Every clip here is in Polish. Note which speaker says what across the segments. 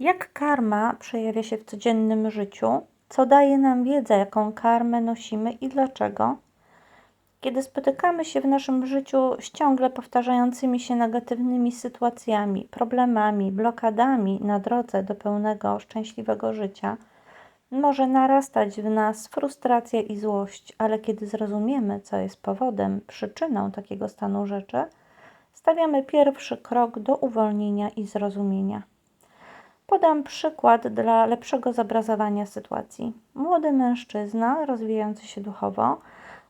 Speaker 1: Jak karma przejawia się w codziennym życiu? Co daje nam wiedza, jaką karmę nosimy i dlaczego? Kiedy spotykamy się w naszym życiu z ciągle powtarzającymi się negatywnymi sytuacjami, problemami, blokadami na drodze do pełnego, szczęśliwego życia, może narastać w nas frustracja i złość, ale kiedy zrozumiemy, co jest powodem, przyczyną takiego stanu rzeczy, stawiamy pierwszy krok do uwolnienia i zrozumienia. Podam przykład dla lepszego zobrazowania sytuacji. Młody mężczyzna, rozwijający się duchowo,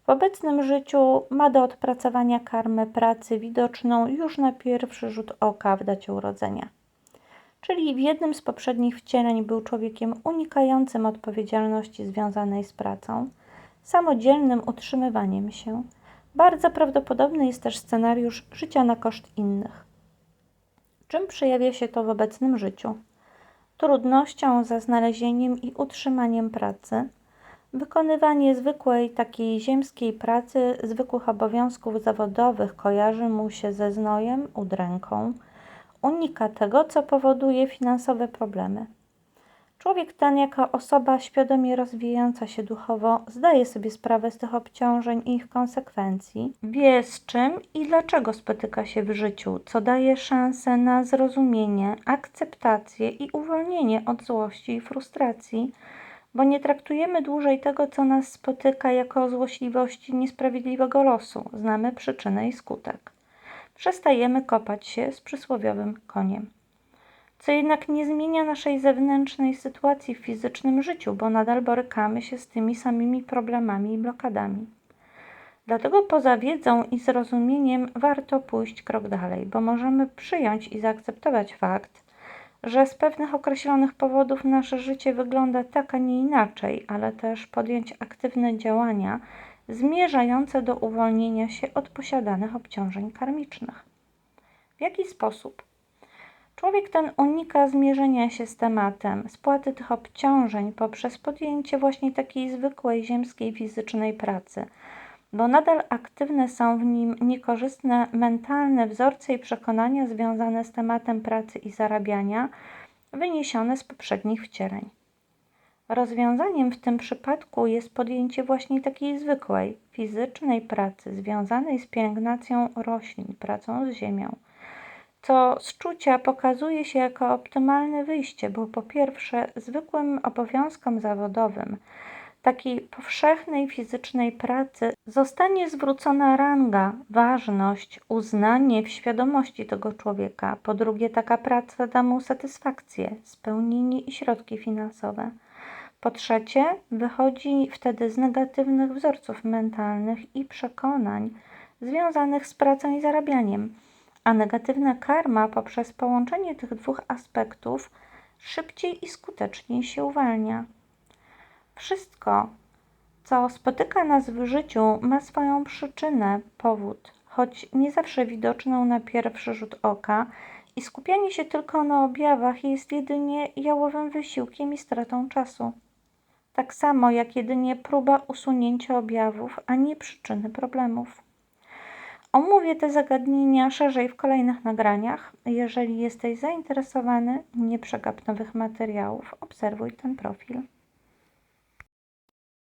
Speaker 1: w obecnym życiu ma do odpracowania karmę pracy widoczną już na pierwszy rzut oka w dacie urodzenia. Czyli w jednym z poprzednich wcieleń był człowiekiem unikającym odpowiedzialności związanej z pracą, samodzielnym utrzymywaniem się. Bardzo prawdopodobny jest też scenariusz życia na koszt innych. Czym przejawia się to w obecnym życiu? Trudnością za znalezieniem i utrzymaniem pracy, wykonywanie zwykłej takiej ziemskiej pracy, zwykłych obowiązków zawodowych kojarzy mu się ze znojem, udręką, unika tego, co powoduje finansowe problemy. Człowiek ten, jako osoba świadomie rozwijająca się duchowo, zdaje sobie sprawę z tych obciążeń i ich konsekwencji, wie z czym i dlaczego spotyka się w życiu, co daje szansę na zrozumienie, akceptację i uwolnienie od złości i frustracji, bo nie traktujemy dłużej tego, co nas spotyka, jako złośliwości niesprawiedliwego losu. Znamy przyczynę i skutek. Przestajemy kopać się z przysłowiowym koniem co jednak nie zmienia naszej zewnętrznej sytuacji w fizycznym życiu, bo nadal borykamy się z tymi samymi problemami i blokadami. Dlatego poza wiedzą i zrozumieniem warto pójść krok dalej, bo możemy przyjąć i zaakceptować fakt, że z pewnych określonych powodów nasze życie wygląda tak, a nie inaczej, ale też podjąć aktywne działania zmierzające do uwolnienia się od posiadanych obciążeń karmicznych. W jaki sposób? Człowiek ten unika zmierzenia się z tematem, spłaty tych obciążeń poprzez podjęcie właśnie takiej zwykłej ziemskiej fizycznej pracy, bo nadal aktywne są w nim niekorzystne mentalne wzorce i przekonania związane z tematem pracy i zarabiania, wyniesione z poprzednich wcieleń. Rozwiązaniem w tym przypadku jest podjęcie właśnie takiej zwykłej, fizycznej pracy związanej z pielęgnacją roślin, pracą z ziemią co z czucia pokazuje się jako optymalne wyjście, bo po pierwsze zwykłym obowiązkom zawodowym takiej powszechnej fizycznej pracy zostanie zwrócona ranga, ważność, uznanie w świadomości tego człowieka. Po drugie, taka praca da mu satysfakcję, spełnienie i środki finansowe. Po trzecie, wychodzi wtedy z negatywnych wzorców mentalnych i przekonań związanych z pracą i zarabianiem a negatywna karma poprzez połączenie tych dwóch aspektów szybciej i skuteczniej się uwalnia. Wszystko, co spotyka nas w życiu, ma swoją przyczynę, powód, choć nie zawsze widoczną na pierwszy rzut oka, i skupianie się tylko na objawach jest jedynie jałowym wysiłkiem i stratą czasu. Tak samo jak jedynie próba usunięcia objawów, a nie przyczyny problemów. Omówię te zagadnienia szerzej w kolejnych nagraniach. Jeżeli jesteś zainteresowany, nie przegap nowych materiałów, obserwuj ten profil.